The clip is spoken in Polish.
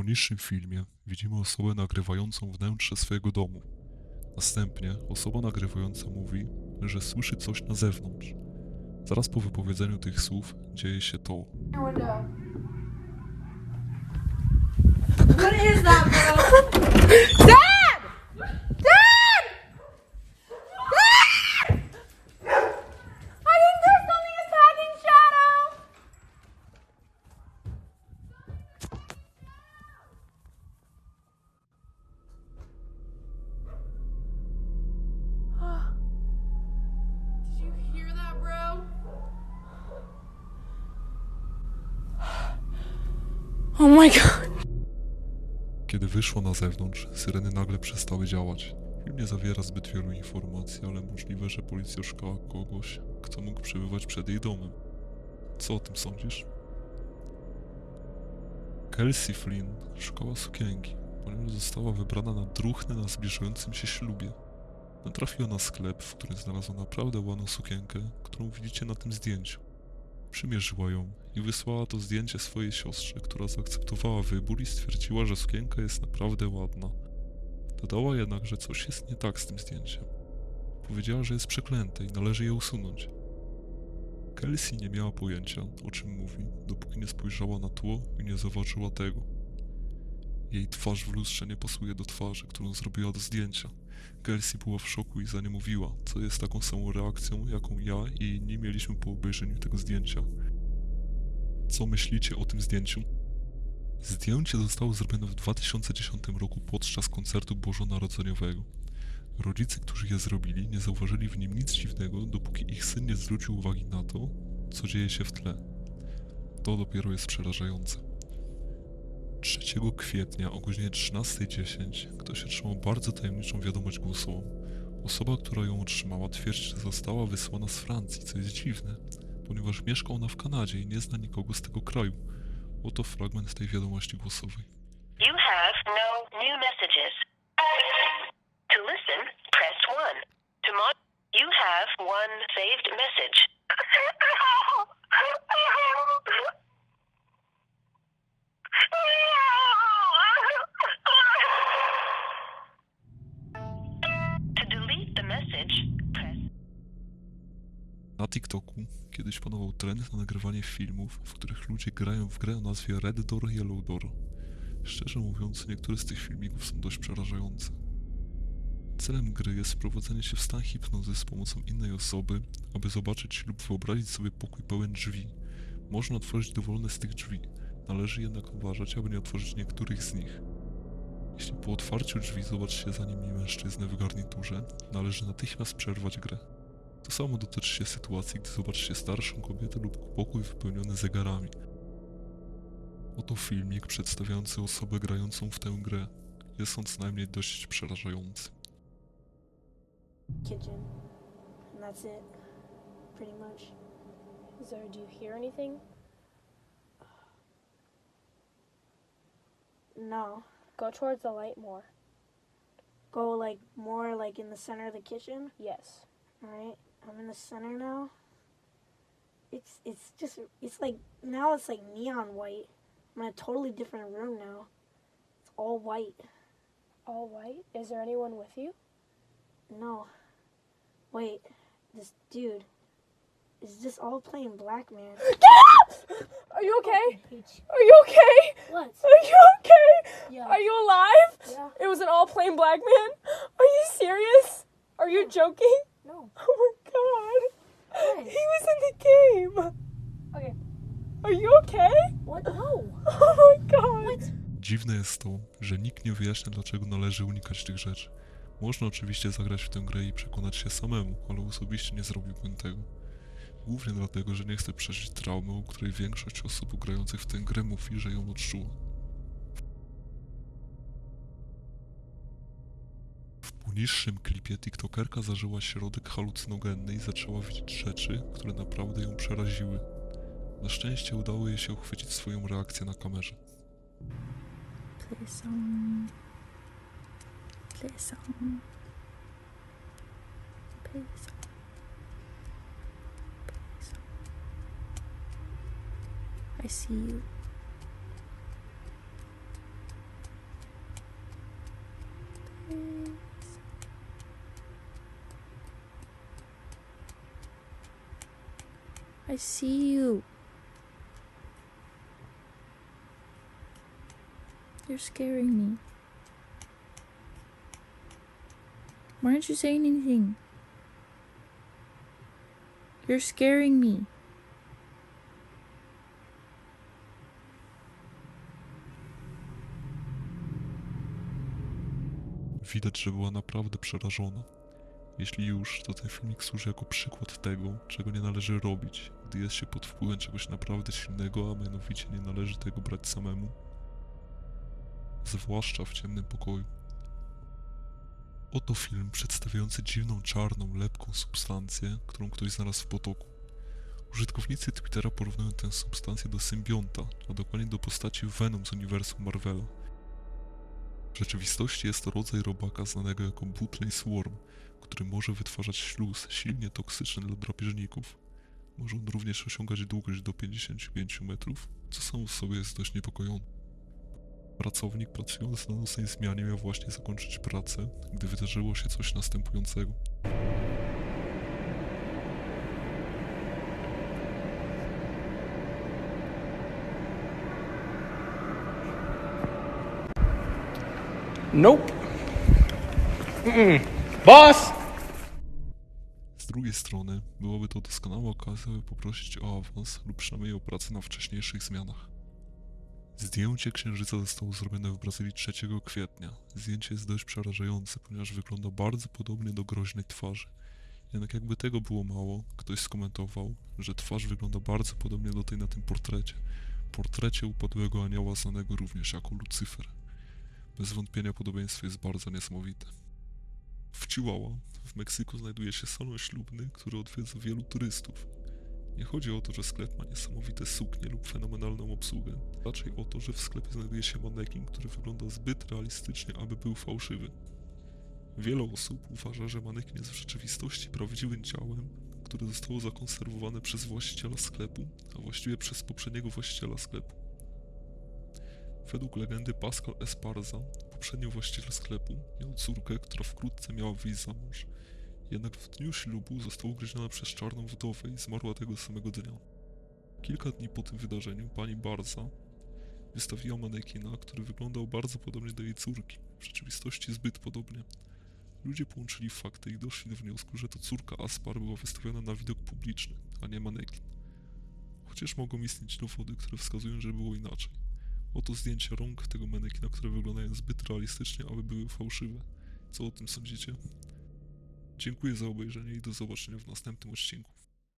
Po niższym filmie widzimy osobę nagrywającą wnętrze swojego domu. Następnie osoba nagrywająca mówi, że słyszy coś na zewnątrz. Zaraz po wypowiedzeniu tych słów dzieje się to. What is that, Oh my god. Kiedy wyszło na zewnątrz, syreny nagle przestały działać. Film nie zawiera zbyt wielu informacji, ale możliwe, że policja szukała kogoś, kto mógł przebywać przed jej domem. Co o tym sądzisz? Kelsey Flynn szukała sukienki, ponieważ została wybrana na druhny na zbliżającym się ślubie. Natrafiła na sklep, w którym znalazła naprawdę ładną sukienkę, którą widzicie na tym zdjęciu. Przymierzyła ją i wysłała to zdjęcie swojej siostrze, która zaakceptowała wybór i stwierdziła, że sukienka jest naprawdę ładna. Dodała jednak, że coś jest nie tak z tym zdjęciem. Powiedziała, że jest przeklęte i należy je usunąć. Kelsey nie miała pojęcia, o czym mówi, dopóki nie spojrzała na tło i nie zauważyła tego. Jej twarz w lustrze nie pasuje do twarzy, którą zrobiła do zdjęcia. Kelsey była w szoku i zaniemowiła, co jest taką samą reakcją, jaką ja i inni mieliśmy po obejrzeniu tego zdjęcia. Co myślicie o tym zdjęciu? Zdjęcie zostało zrobione w 2010 roku podczas koncertu bożonarodzeniowego. Rodzice, którzy je zrobili, nie zauważyli w nim nic dziwnego, dopóki ich syn nie zwrócił uwagi na to, co dzieje się w tle. To dopiero jest przerażające. 3 kwietnia o godzinie 13.10 ktoś otrzymał bardzo tajemniczą wiadomość głosową. Osoba, która ją otrzymała, twierdzi, że została wysłana z Francji, co jest dziwne, ponieważ mieszka ona w Kanadzie i nie zna nikogo z tego kraju. Oto fragment tej wiadomości głosowej. You have no new messages. To listen, press 1. To you have one saved Na TikToku kiedyś panował trend na nagrywanie filmów, w których ludzie grają w grę o nazwie Red Door Yellow Door. Szczerze mówiąc, niektóre z tych filmików są dość przerażające. Celem gry jest wprowadzenie się w stan hipnozy z pomocą innej osoby, aby zobaczyć lub wyobrazić sobie pokój pełen drzwi. Można otworzyć dowolne z tych drzwi, należy jednak uważać, aby nie otworzyć niektórych z nich. Jeśli po otwarciu drzwi zobaczycie za nimi mężczyznę w garniturze, należy natychmiast przerwać grę. To samo dotyczy się sytuacji, gdy zobaczycie starszą kobietę lub pokój wypełniony zegarami. Oto filmik przedstawiający osobę grającą w tę grę. Jest on co najmniej dość przerażający. kitchen. And that's it. Pretty much. There, do you hear anything? No. Go towards the light more. Go like more like in the center of the kitchen. Yes. Alright. I'm in the center now. It's it's just it's like now it's like neon white. I'm in a totally different room now. It's all white. All white? Is there anyone with you? No. Wait. This dude. Is this all playing black man? Get up! Are you okay? Are you okay? What? Are you okay? Yeah. Are you alive? Yeah. It was an all plain black man? Are you serious? Are you joking? Game. Okay. Are you okay? What? No. Oh my god. What? Dziwne jest to, że nikt nie wyjaśnia, dlaczego należy unikać tych rzeczy. Można oczywiście zagrać w tę grę i przekonać się samemu, ale osobiście nie zrobiłbym tego. Głównie dlatego, że nie chcę przeżyć traumy, o której większość osób grających w tę grę mówi, że ją odczuła. W poniższym klipie TikTokerka zażyła środek halucynogenny i zaczęła widzieć rzeczy, które naprawdę ją przeraziły. Na szczęście udało jej się uchwycić swoją reakcję na kamerze. Song. Play a song. I see you. I see you. You're scaring me. Why aren't you saying anything? You're scaring me. Widać, że była naprawdę przerażona. Jeśli już, to ten filmik służy jako przykład tego, czego nie należy robić, gdy jest się pod wpływem czegoś naprawdę silnego, a mianowicie nie należy tego brać samemu. Zwłaszcza w ciemnym pokoju. Oto film przedstawiający dziwną, czarną, lepką substancję, którą ktoś znalazł w potoku. Użytkownicy Twittera porównują tę substancję do symbionta, a dokładnie do postaci Venom z uniwersum Marvela. W rzeczywistości jest to rodzaj robaka znanego jako Butray Swarm, który może wytwarzać śluz silnie toksyczny dla drapieżników. Może on również osiągać długość do 55 metrów, co samo w sobie jest dość niepokojące. Pracownik pracujący na nocnej zmianie miał właśnie zakończyć pracę, gdy wydarzyło się coś następującego. Nope. Mm-mm. Boss! Z drugiej strony, byłaby to doskonała okazja, by poprosić o awans lub przynajmniej o pracę na wcześniejszych zmianach. Zdjęcie księżyca zostało zrobione w Brazylii 3 kwietnia. Zdjęcie jest dość przerażające, ponieważ wygląda bardzo podobnie do groźnej twarzy. Jednak jakby tego było mało, ktoś skomentował, że twarz wygląda bardzo podobnie do tej na tym portrecie. Portrecie upadłego anioła znanego również jako Lucyfer. Bez wątpienia podobieństwo jest bardzo niesamowite. W Chihuahua, w Meksyku, znajduje się salon ślubny, który odwiedza wielu turystów. Nie chodzi o to, że sklep ma niesamowite suknie lub fenomenalną obsługę. Raczej o to, że w sklepie znajduje się manekin, który wygląda zbyt realistycznie, aby był fałszywy. Wiele osób uważa, że manekin jest w rzeczywistości prawdziwym ciałem, które zostało zakonserwowane przez właściciela sklepu, a właściwie przez poprzedniego właściciela sklepu. Według legendy Pascal Esparza, poprzedni właściciel sklepu, miał córkę, która wkrótce miała wyjść za mąż. Jednak w dniu ślubu została ugryziona przez czarną wdowę i zmarła tego samego dnia. Kilka dni po tym wydarzeniu pani Barza wystawiła manekina, który wyglądał bardzo podobnie do jej córki, w rzeczywistości zbyt podobnie. Ludzie połączyli fakty i doszli do wniosku, że to córka Aspar była wystawiona na widok publiczny, a nie manekin. Chociaż mogą istnieć dowody, które wskazują, że było inaczej. Oto zdjęcia rąk tego manekina, które wyglądają zbyt realistycznie, aby były fałszywe. Co o tym sądzicie? Dziękuję za obejrzenie i do zobaczenia w następnym odcinku.